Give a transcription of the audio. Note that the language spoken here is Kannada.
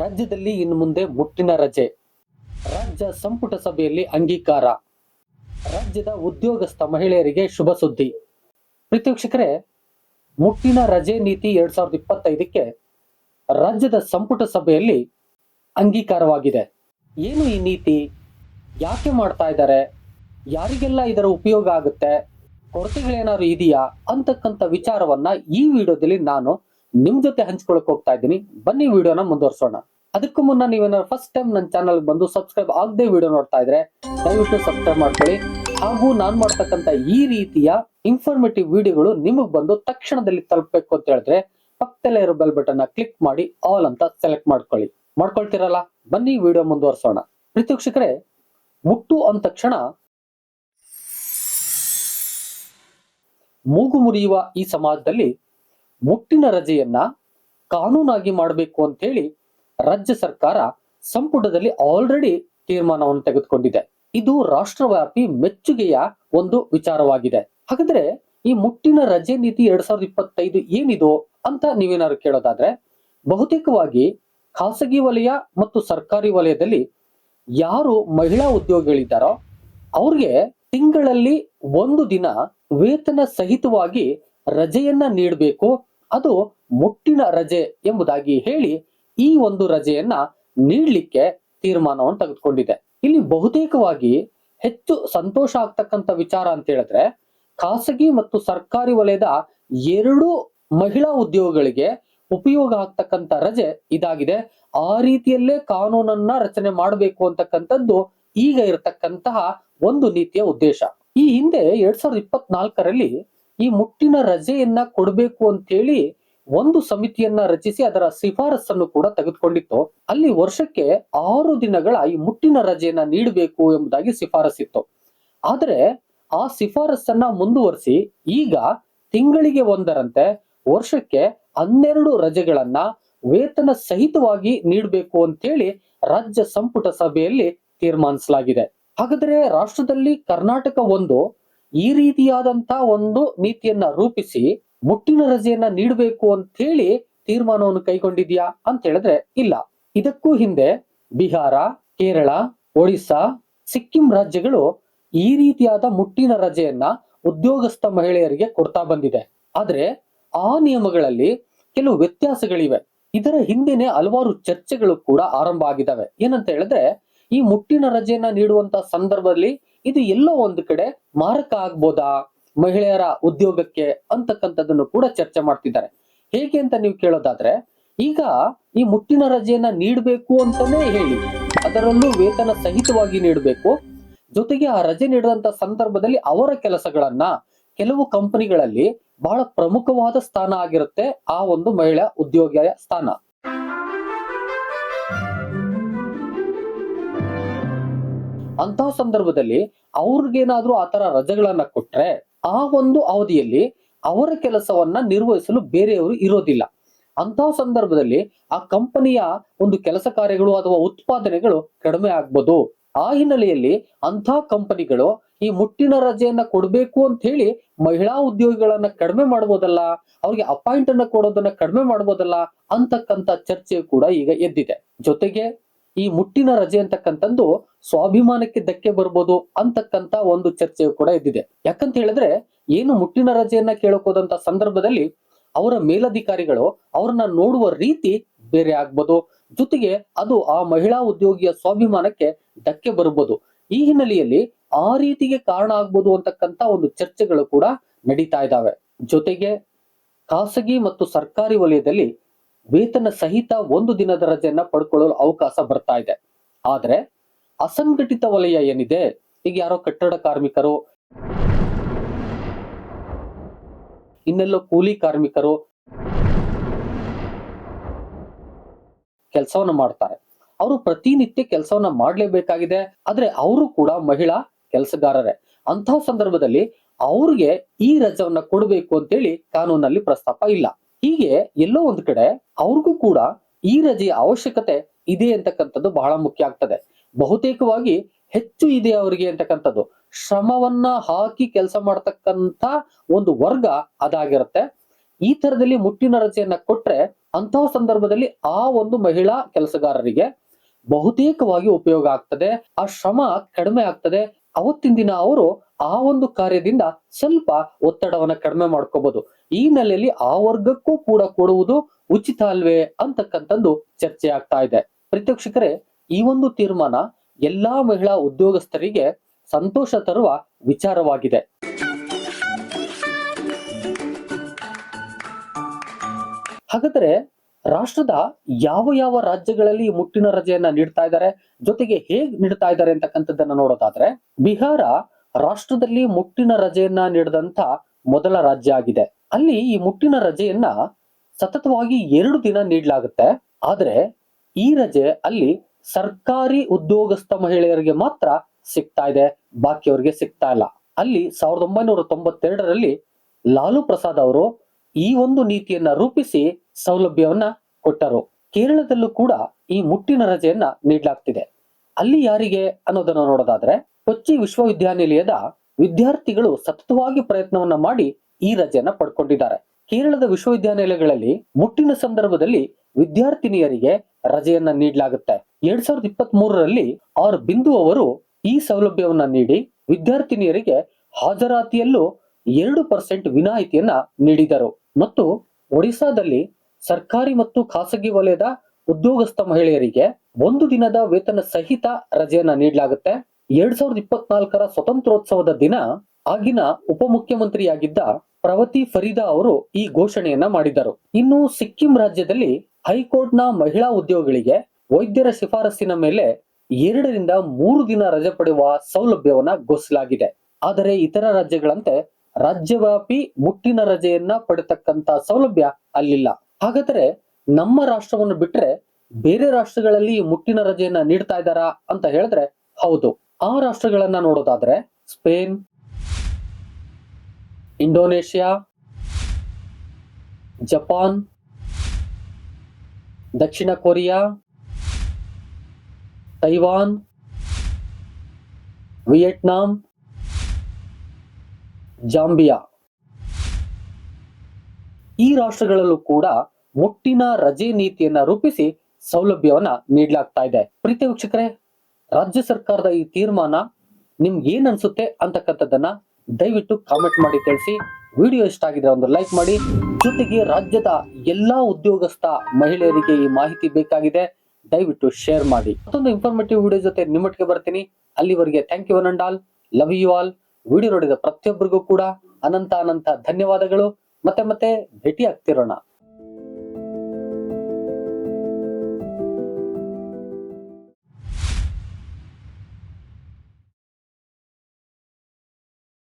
ರಾಜ್ಯದಲ್ಲಿ ಇನ್ನು ಮುಂದೆ ಮುಟ್ಟಿನ ರಜೆ. ರಾಜ್ಯ ಸಂಪುಟ ಸಭೆಯಲ್ಲಿ ಅಂಗೀಕಾರ. ರಾಜ್ಯದ ಉದ್ಯೋಗಸ್ಥ ಮಹಿಳೆಯರಿಗೆ ಶುಭ ಸುದ್ದಿ. ಪ್ರೀತಿ ವೀಕ್ಷಕರೇ ಮುಟ್ಟಿನ ರಜೆ ನೀತಿ ಎರಡ್ ಸಾವಿರದ ಇಪ್ಪತ್ತೈದಕ್ಕೆ ರಾಜ್ಯದ ಸಂಪುಟ ಸಭೆಯಲ್ಲಿ ಅಂಗೀಕಾರವಾಗಿದೆ. ಏನು ಈ ನೀತಿ? ಯಾಕೆ ಮಾಡ್ತಾ ಇದ್ದಾರೆ? ಯಾರಿಗೆಲ್ಲ ಇದರ ಉಪಯೋಗ ಆಗುತ್ತೆ? ಕೊರತೆಗಳೇನಾದ್ರು ಇದೆಯಾ? ಅಂತಕ್ಕಂಥ ವಿಚಾರವನ್ನ ಈ ವಿಡಿಯೋದಲ್ಲಿ ನಾನು ನಿಮ್ ಜೊತೆ ಹಂಚ್ಕೊಳಕ್ ಹೋಗ್ತಾ ಇದ್ದೀನಿ. ಬನ್ನಿ ವಿಡಿಯೋನ ಮುಂದುವರ್ಸೋಣ. ಅದಕ್ಕೂ ಮುನ್ನ ನೀವೇನಾದ್ರು ಫಸ್ಟ್ ಟೈಮ್ ನನ್ನ ಚಾನಲ್ ಬಂದು ಸಬ್ಸ್ಕ್ರೈಬ್ ಆಗದೆ ವಿಡಿಯೋ ನೋಡ್ತಾ ಇದ್ರೆ ದಯವಿಟ್ಟು ಸಬ್ಸ್ಕ್ರೈಬ್ ಮಾಡ್ಕೊಳ್ಳಿ. ಹಾಗೂ ನಾನ್ ಮಾಡ್ತಕ್ಕಂತ ಈ ರೀತಿಯ ಇನ್ಫಾರ್ಮೇಟಿವ್ ವಿಡಿಯೋಗಳು ನಿಮಗ್ ಬಂದು ತಕ್ಷಣದಲ್ಲಿ ತಲುಪಬೇಕು ಅಂತ ಹೇಳಿದ್ರೆ ಪಕ್ಕದಲ್ಲೇ ಇರೋ ಬೆಲ್ ಬಟನ್ ಕ್ಲಿಕ್ ಮಾಡಿ ಆಲ್ ಅಂತ ಸೆಲೆಕ್ಟ್ ಮಾಡ್ಕೊಳ್ಳಿ. ಮಾಡ್ಕೊಳ್ತಿರಲ್ಲ? ಬನ್ನಿ ವಿಡಿಯೋ ಮುಂದುವರ್ಸೋಣ. ಪ್ರೀತಿ ವೀಕ್ಷಕರೇ, ಮುಟ್ಟು ಅಂದ ತಕ್ಷಣ ಮೂಗು ಮುರಿಯುವ ಈ ಸಮಾಜದಲ್ಲಿ ಮುಟ್ಟಿನ ರಜೆಯನ್ನ ಕಾನೂನಾಗಿ ಮಾಡಬೇಕು ಅಂತ ಹೇಳಿ ರಾಜ್ಯ ಸರ್ಕಾರ ಸಂಪುಟದಲ್ಲಿ ಆಲ್ರೆಡಿ ತೀರ್ಮಾನವನ್ನು ತೆಗೆದುಕೊಂಡಿದೆ. ಇದು ರಾಷ್ಟ್ರವ್ಯಾಪಿ ಮೆಚ್ಚುಗೆಯ ಒಂದು ವಿಚಾರವಾಗಿದೆ. ಹಾಗಾದ್ರೆ ಈ ಮುಟ್ಟಿನ ರಜೆ ನೀತಿ ಎರಡ್ ಸಾವಿರದ ಇಪ್ಪತ್ತೈದು ಏನಿದು ಅಂತ ನೀವೇನಾದ್ರು ಕೇಳೋದಾದ್ರೆ, ಬಹುತೇಕವಾಗಿ ಖಾಸಗಿ ವಲಯ ಮತ್ತು ಸರ್ಕಾರಿ ವಲಯದಲ್ಲಿ ಯಾರು ಮಹಿಳಾ ಉದ್ಯೋಗಿಗಳಿದ್ದಾರೋ ಅವ್ರಿಗೆ ತಿಂಗಳಲ್ಲಿ ಒಂದು ದಿನ ವೇತನ ಸಹಿತವಾಗಿ ರಜೆಯನ್ನ ನೀಡಬೇಕು. ಅದು ಮುಟ್ಟಿನ ರಜೆ ಎಂಬುದಾಗಿ ಹೇಳಿ ಈ ಒಂದು ರಜೆಯನ್ನ ನೀಡಲಿಕ್ಕೆ ತೀರ್ಮಾನವನ್ನು ತೆಗೆದುಕೊಂಡಿದೆ. ಇಲ್ಲಿ ಬಹುತೇಕವಾಗಿ ಹೆಚ್ಚು ಸಂತೋಷ ಆಗ್ತಕ್ಕಂಥ ವಿಚಾರ ಅಂತ ಹೇಳಿದ್ರೆ ಖಾಸಗಿ ಮತ್ತು ಸರ್ಕಾರಿ ವಲಯದ ಎರಡು ಮಹಿಳಾ ಉದ್ಯೋಗಗಳಿಗೆ ಉಪಯೋಗ ಆಗ್ತಕ್ಕಂಥ ರಜೆ ಇದಾಗಿದೆ. ಆ ರೀತಿಯಲ್ಲೇ ಕಾನೂನನ್ನ ರಚನೆ ಮಾಡಬೇಕು ಅಂತಕ್ಕಂಥದ್ದು ಈಗ ಇರತಕ್ಕಂತಹ ಒಂದು ನೀತಿಯ ಉದ್ದೇಶ. ಈ ಹಿಂದೆ ಎರಡ್ ಸಾವಿರದ ಇಪ್ಪತ್ನಾಲ್ಕರಲ್ಲಿ ಈ ಮುಟ್ಟಿನ ರಜೆಯನ್ನ ಕೊಡಬೇಕು ಅಂತೇಳಿ ಒಂದು ಸಮಿತಿಯನ್ನ ರಚಿಸಿ ಅದರ ಶಿಫಾರಸನ್ನು ಕೂಡ ತೆಗೆದುಕೊಂಡಿತ್ತು. ಅಲ್ಲಿ ವರ್ಷಕ್ಕೆ ಆರು ದಿನಗಳ ಈ ಮುಟ್ಟಿನ ರಜೆಯನ್ನ ನೀಡಬೇಕು ಎಂಬುದಾಗಿ ಶಿಫಾರಸಿತ್ತು ಆದರೆ ಆ ಶಿಫಾರಸನ್ನ ಮುಂದುವರಿಸಿ ಈಗ ತಿಂಗಳಿಗೆ ಒಂದರಂತೆ ವರ್ಷಕ್ಕೆ ಹನ್ನೆರಡು ರಜೆಗಳನ್ನ ವೇತನ ಸಹಿತವಾಗಿ ನೀಡಬೇಕು ಅಂತೇಳಿ ರಾಜ್ಯ ಸಂಪುಟ ಸಭೆಯಲ್ಲಿ ತೀರ್ಮಾನಿಸಲಾಗಿದೆ. ಹಾಗಾದ್ರೆ ರಾಷ್ಟ್ರದಲ್ಲಿ ಕರ್ನಾಟಕ ಒಂದು ಈ ರೀತಿಯಾದಂತ ಒಂದು ನೀತಿಯನ್ನ ರೂಪಿಸಿ ಮುಟ್ಟಿನ ರಜೆಯನ್ನ ನೀಡಬೇಕು ಅಂತ ಹೇಳಿ ತೀರ್ಮಾನವನ್ನು ಕೈಗೊಂಡಿದ್ಯಾ ಅಂತ ಹೇಳಿದ್ರೆ ಇಲ್ಲ. ಇದಕ್ಕೂ ಹಿಂದೆ ಬಿಹಾರ, ಕೇರಳ, ಒಡಿಸ್ಸಾ, ಸಿಕ್ಕಿಂ ರಾಜ್ಯಗಳು ಈ ರೀತಿಯಾದ ಮುಟ್ಟಿನ ರಜೆಯನ್ನ ಉದ್ಯೋಗಸ್ಥ ಮಹಿಳೆಯರಿಗೆ ಕೊಡ್ತಾ ಬಂದಿದೆ. ಆದ್ರೆ ಆ ನಿಯಮಗಳಲ್ಲಿ ಕೆಲವು ವ್ಯತ್ಯಾಸಗಳಿವೆ. ಇದರ ಹಿಂದೆನೆ ಹಲವಾರು ಚರ್ಚೆಗಳು ಕೂಡ ಆರಂಭ ಆಗಿದ್ದಾವೆ. ಏನಂತ ಹೇಳಿದ್ರೆ ಈ ಮುಟ್ಟಿನ ರಜೆಯನ್ನ ನೀಡುವಂತ ಸಂದರ್ಭದಲ್ಲಿ ಇದು ಎಲ್ಲೋ ಒಂದು ಕಡೆ ಮಾರಕ ಆಗ್ಬೋದಾ ಮಹಿಳೆಯರ ಉದ್ಯೋಗಕ್ಕೆ ಅಂತಕ್ಕಂಥದ್ದನ್ನು ಕೂಡ ಚರ್ಚೆ ಮಾಡ್ತಿದ್ದಾರೆ. ಹೇಗೆ ಅಂತ ನೀವು ಕೇಳೋದಾದ್ರೆ, ಈಗ ಈ ಮುಟ್ಟಿನ ರಜೆಯನ್ನ ನೀಡಬೇಕು ಅಂತಾನೆ ಹೇಳಿ, ಅದರಲ್ಲೂ ವೇತನ ಸಹಿತವಾಗಿ ನೀಡಬೇಕು. ಜೊತೆಗೆ ಆ ರಜೆ ನೀಡಿದಂತ ಸಂದರ್ಭದಲ್ಲಿ ಅವರ ಕೆಲಸಗಳನ್ನ ಕೆಲವು ಕಂಪನಿಗಳಲ್ಲಿ ಬಹಳ ಪ್ರಮುಖವಾದ ಸ್ಥಾನ ಆಗಿರುತ್ತೆ ಆ ಒಂದು ಮಹಿಳಾ ಉದ್ಯೋಗಿಯ ಸ್ಥಾನ. ಅಂತಹ ಸಂದರ್ಭದಲ್ಲಿ ಅವ್ರಿಗೇನಾದ್ರೂ ಆತರ ತರ ರಜೆಗಳನ್ನ ಕೊಟ್ರೆ ಆ ಒಂದು ಅವಧಿಯಲ್ಲಿ ಅವರ ಕೆಲಸವನ್ನ ನಿರ್ವಹಿಸಲು ಬೇರೆಯವರು ಇರೋದಿಲ್ಲ. ಅಂತಹ ಸಂದರ್ಭದಲ್ಲಿ ಆ ಕಂಪನಿಯ ಒಂದು ಕೆಲಸ ಕಾರ್ಯಗಳು ಅಥವಾ ಉತ್ಪಾದನೆಗಳು ಕಡಿಮೆ ಆಗ್ಬೋದು. ಆ ಹಿನ್ನೆಲೆಯಲ್ಲಿ ಅಂತಹ ಕಂಪನಿಗಳು ಈ ಮುಟ್ಟಿನ ರಜೆಯನ್ನ ಕೊಡಬೇಕು ಅಂತ ಹೇಳಿ ಮಹಿಳಾ ಉದ್ಯೋಗಿಗಳನ್ನ ಕಡಿಮೆ ಮಾಡ್ಬೋದಲ್ಲ, ಅವ್ರಿಗೆ ಅಪಾಯಿಂಟ್ ಅನ್ನ ಕೊಡೋದನ್ನ ಕಡಿಮೆ ಮಾಡ್ಬೋದಲ್ಲ ಅಂತಕ್ಕಂತ ಚರ್ಚೆ ಕೂಡ ಈಗ ಎದ್ದಿದೆ. ಜೊತೆಗೆ ಈ ಮುಟ್ಟಿನ ರಜೆ ಅಂತಕ್ಕಂಥದ್ದು ಸ್ವಾಭಿಮಾನಕ್ಕೆ ಧಕ್ಕೆ ಬರ್ಬೋದು ಅಂತಕ್ಕಂತ ಒಂದು ಚರ್ಚೆಯು ಕೂಡ ಇದ್ದಿದೆ. ಯಾಕಂತ ಹೇಳಿದ್ರೆ ಏನು ಮುಟ್ಟಿನ ರಜೆಯನ್ನ ಕೇಳಕೋದಂತ ಸಂದರ್ಭದಲ್ಲಿ ಅವರ ಮೇಲಧಿಕಾರಿಗಳು ಅವ್ರನ್ನ ನೋಡುವ ರೀತಿ ಬೇರೆ ಆಗ್ಬೋದು. ಜೊತೆಗೆ ಅದು ಆ ಮಹಿಳಾ ಉದ್ಯೋಗಿಯ ಸ್ವಾಭಿಮಾನಕ್ಕೆ ಧಕ್ಕೆ ಬರ್ಬೋದು. ಈ ಹಿನ್ನೆಲೆಯಲ್ಲಿ ಆ ರೀತಿಗೆ ಕಾರಣ ಆಗ್ಬೋದು ಅಂತಕ್ಕಂತ ಒಂದು ಚರ್ಚೆಗಳು ಕೂಡ ನಡೀತಾ ಇದ್ದಾವೆ. ಜೊತೆಗೆ ಖಾಸಗಿ ಮತ್ತು ಸರ್ಕಾರಿ ವಲಯದಲ್ಲಿ ವೇತನ ಸಹಿತ ಒಂದು ದಿನದ ರಜೆಯನ್ನ ಪಡ್ಕೊಳ್ಳಲು ಅವಕಾಶ ಬರ್ತಾ ಇದೆ. ಆದ್ರೆ ಅಸಂಘಟಿತ ವಲಯ ಏನಿದೆ, ಈಗ ಯಾರೋ ಕಟ್ಟಡ ಕಾರ್ಮಿಕರು, ಇನ್ನೆಲ್ಲೋ ಕೂಲಿ ಕಾರ್ಮಿಕರು ಕೆಲಸವನ್ನ ಮಾಡ್ತಾರೆ. ಅವರು ಪ್ರತಿನಿತ್ಯ ಕೆಲಸವನ್ನ ಮಾಡ್ಲೇಬೇಕಾಗಿದೆ, ಆದ್ರೆ ಅವರು ಕೂಡ ಮಹಿಳಾ ಕೆಲಸಗಾರರೇ. ಅಂತಹ ಸಂದರ್ಭದಲ್ಲಿ ಅವ್ರಿಗೆ ಈ ರಜವನ್ನ ಕೊಡಬೇಕು ಅಂತೇಳಿ ಕಾನೂನಲ್ಲಿ ಪ್ರಸ್ತಾಪ ಇಲ್ಲ. ಹೀಗೆ ಎಲ್ಲೋ ಒಂದು ಕಡೆ ಅವ್ರಿಗೂ ಕೂಡ ಈ ರಜೆಯ ಅವಶ್ಯಕತೆ ಇದೆ ಅಂತಕ್ಕಂಥದ್ದು ಬಹಳ ಮುಖ್ಯ ಆಗ್ತದೆ. ಬಹುತೇಕವಾಗಿ ಹೆಚ್ಚು ಇದೆ ಅವರಿಗೆ ಅಂತಕ್ಕಂಥದ್ದು. ಶ್ರಮವನ್ನ ಹಾಕಿ ಕೆಲಸ ಮಾಡ್ತಕ್ಕಂತ ಒಂದು ವರ್ಗ ಅದಾಗಿರುತ್ತೆ. ಈ ತರದಲ್ಲಿ ಮುಟ್ಟಿನ ರಜೆಯನ್ನ ಕೊಟ್ರೆ ಅಂತಹ ಸಂದರ್ಭದಲ್ಲಿ ಆ ಒಂದು ಮಹಿಳಾ ಕೆಲಸಗಾರರಿಗೆ ಬಹುತೇಕವಾಗಿ ಉಪಯೋಗ ಆಗ್ತದೆ. ಆ ಶ್ರಮ ಕಡಿಮೆ ಆಗ್ತದೆ. ಅವತ್ತಿನ ದಿನ ಅವರು ಆ ಒಂದು ಕಾರ್ಯದಿಂದ ಸ್ವಲ್ಪ ಒತ್ತಡವನ್ನ ಕಡಿಮೆ ಮಾಡ್ಕೋಬಹುದು ಈ ನೆಲೆಯಲ್ಲಿ ಆ ವರ್ಗಕ್ಕೂ ಕೂಡ ಕೊಡುವುದು ಉಚಿತ ಅಲ್ವೇ ಅಂತಕ್ಕಂಥದ್ದು ಚರ್ಚೆ ಆಗ್ತಾ ಇದೆ. ಪ್ರತ್ಯಕ್ಷಕರೇ, ಈ ಒಂದು ತೀರ್ಮಾನ ಎಲ್ಲಾ ಮಹಿಳಾ ಉದ್ಯೋಗಸ್ಥರಿಗೆ ಸಂತೋಷ ತರುವ ವಿಚಾರವಾಗಿದೆ. ಹಾಗಾದ್ರೆ ರಾಷ್ಟ್ರದ ಯಾವ ಯಾವ ರಾಜ್ಯಗಳಲ್ಲಿ ಮುಟ್ಟಿನ ರಜೆಯನ್ನ ನೀಡ್ತಾ ಇದ್ದಾರೆ, ಜೊತೆಗೆ ಹೇಗ್ ನೀಡ್ತಾ ಇದ್ದಾರೆ ಅಂತಕ್ಕಂಥದ್ದನ್ನ ನೋಡೋದಾದ್ರೆ, ಬಿಹಾರ ರಾಷ್ಟ್ರದಲ್ಲಿ ಮುಟ್ಟಿನ ರಜೆಯನ್ನ ನೀಡಿದಂತ ಮೊದಲ ರಾಜ್ಯ ಆಗಿದೆ. ಅಲ್ಲಿ ಈ ಮುಟ್ಟಿನ ರಜೆಯನ್ನ ಸತತವಾಗಿ ಎರಡು ದಿನ ನೀಡಲಾಗುತ್ತೆ. ಆದ್ರೆ ಈ ರಜೆ ಅಲ್ಲಿ ಸರ್ಕಾರಿ ಉದ್ಯೋಗಸ್ಥ ಮಹಿಳೆಯರಿಗೆ ಮಾತ್ರ ಸಿಗ್ತಾ ಇದೆ, ಬಾಕಿಯವರಿಗೆ ಸಿಗ್ತಾ ಇಲ್ಲ. ಅಲ್ಲಿ ಸಾವಿರದ ಒಂಬೈನೂರ ತೊಂಬತ್ತೆರಡರಲ್ಲಿ ಲಾಲು ಪ್ರಸಾದ್ ಅವರು ಈ ಒಂದು ನೀತಿಯನ್ನ ರೂಪಿಸಿ ಸೌಲಭ್ಯವನ್ನ ಕೊಟ್ಟರು. ಕೇರಳದಲ್ಲೂ ಕೂಡ ಈ ಮುಟ್ಟಿನ ರಜೆಯನ್ನ ನೀಡಲಾಗ್ತಿದೆ. ಅಲ್ಲಿ ಯಾರಿಗೆ ಅನ್ನೋದನ್ನ ನೋಡೋದಾದ್ರೆ, ಕೊಚ್ಚಿ ವಿಶ್ವವಿದ್ಯಾನಿಲಯದ ವಿದ್ಯಾರ್ಥಿಗಳು ಸತತವಾಗಿ ಪ್ರಯತ್ನವನ್ನ ಮಾಡಿ ಈ ರಜೆಯನ್ನ ಪಡ್ಕೊಂಡಿದ್ದಾರೆ. ಕೇರಳದ ವಿಶ್ವವಿದ್ಯಾನಿಲಯಗಳಲ್ಲಿ ಮುಟ್ಟಿನ ಸಂದರ್ಭದಲ್ಲಿ ವಿದ್ಯಾರ್ಥಿನಿಯರಿಗೆ ರಜೆಯನ್ನ ನೀಡಲಾಗುತ್ತೆ. ಎರಡ್ ಸಾವಿರದ ಇಪ್ಪತ್ತ್ ಮೂರರಲ್ಲಿ ಆರ್ ಬಿಂದು ಅವರು ಈ ಸೌಲಭ್ಯವನ್ನ ನೀಡಿ ವಿದ್ಯಾರ್ಥಿನಿಯರಿಗೆ ಹಾಜರಾತಿಯಲ್ಲೂ ಎರಡು ಪರ್ಸೆಂಟ್ ವಿನಾಯಿತಿಯನ್ನ ನೀಡಿದರು. ಮತ್ತು ಒಡಿಸಾದಲ್ಲಿ ಸರ್ಕಾರಿ ಮತ್ತು ಖಾಸಗಿ ವಲಯದ ಉದ್ಯೋಗಸ್ಥ ಮಹಿಳೆಯರಿಗೆ ಒಂದು ದಿನದ ವೇತನ ಸಹಿತ ರಜೆಯನ್ನ ನೀಡಲಾಗುತ್ತೆ. ಎರಡ್ ಸಾವಿರದ ಇಪ್ಪತ್ನಾಲ್ಕರ ಸ್ವತಂತ್ರೋತ್ಸವದ ದಿನ ಆಗಿನ ಉಪಮುಖ್ಯಮಂತ್ರಿಯಾಗಿದ್ದ ಪ್ರವತಿ ಫರೀದಾ ಅವರು ಈ ಘೋಷಣೆಯನ್ನ ಮಾಡಿದರು ಇನ್ನು ಸಿಕ್ಕಿಂ ರಾಜ್ಯದಲ್ಲಿ ಹೈಕೋರ್ಟ್ನ ಮಹಿಳಾ ಉದ್ಯೋಗಿಗಳಿಗೆ ವೈದ್ಯರ ಶಿಫಾರಸ್ಸಿನ ಮೇಲೆ ಎರಡರಿಂದ ಮೂರು ದಿನ ರಜೆ ಪಡೆಯುವ ಸೌಲಭ್ಯವನ್ನ ಘೋಷಿಸಲಾಗಿದೆ. ಆದರೆ ಇತರ ರಾಜ್ಯಗಳಂತೆ ರಾಜ್ಯವ್ಯಾಪಿ ಮುಟ್ಟಿನ ರಜೆಯನ್ನ ಪಡೆತಕ್ಕಂತ ಸೌಲಭ್ಯ ಅಲ್ಲಿಲ್ಲ. ಹಾಗಾದ್ರೆ ನಮ್ಮ ರಾಷ್ಟ್ರವನ್ನು ಬಿಟ್ಟರೆ ಬೇರೆ ರಾಷ್ಟ್ರಗಳಲ್ಲಿ ಮುಟ್ಟಿನ ರಜೆಯನ್ನ ನೀಡ್ತಾ ಇದ್ದಾರಾ ಅಂತ ಹೇಳಿದ್ರೆ ಹೌದು. ಆ ರಾಷ್ಟ್ರಗಳನ್ನ ನೋಡೋದಾದ್ರೆ ಸ್ಪೇನ್, ಇಂಡೋನೇಷ್ಯಾ, ಜಪಾನ್, ದಕ್ಷಿಣ ಕೊರಿಯಾ, ತೈವಾನ್, ವಿಯೆಟ್ನಾಂ, ಜಾಂಬಿಯಾ. ಈ ರಾಷ್ಟ್ರಗಳಲ್ಲೂ ಕೂಡ ಒಟ್ಟಿನ ರಜೆ ನೀತಿಯನ್ನ ರೂಪಿಸಿ ಸೌಲಭ್ಯವನ್ನ ನೀಡಲಾಗ್ತಾ ಇದೆ. ಪ್ರೀತಿ ವೀಕ್ಷಕರೇ, ರಾಜ್ಯ ಸರ್ಕಾರದ ಈ ತೀರ್ಮಾನ ನಿಮ್ಗೆ ಏನ್ ಅನ್ಸುತ್ತೆ ಅಂತಕ್ಕಂಥದ್ದನ್ನ ದಯವಿಟ್ಟು ಕಾಮೆಂಟ್ ಮಾಡಿ ತಿಳಿಸಿ. ವಿಡಿಯೋ ಇಷ್ಟ ಆಗಿದ್ರೆ ಒಂದು ಲೈಕ್ ಮಾಡಿ. ಜೊತೆಗೆ ರಾಜ್ಯದ ಎಲ್ಲಾ ಉದ್ಯೋಗಸ್ಥ ಮಹಿಳೆಯರಿಗೆ ಈ ಮಾಹಿತಿ ಬೇಕಾಗಿದೆ. ದಯವಿಟ್ಟು ಶೇರ್ ಮಾಡಿ. ಮತ್ತೊಂದು ಇನ್ಫಾರ್ಮೇಟಿವ್ ವಿಡಿಯೋ ಜೊತೆ ನಿಮ್ಮೊಟ್ಟಿಗೆ ಬರ್ತೀನಿ. ಅಲ್ಲಿವರೆಗೆ thank you all love you all video ನೋಡಿದ ಪ್ರತಿಯೊಬ್ಬರಿಗೂ ಕೂಡ ಅನಂತ ಅನಂತ ಧನ್ಯವಾದಗಳು. ಮತ್ತೆ ಮತ್ತೆ ಭೇಟಿ ಆಗ್ತಿರೋಣ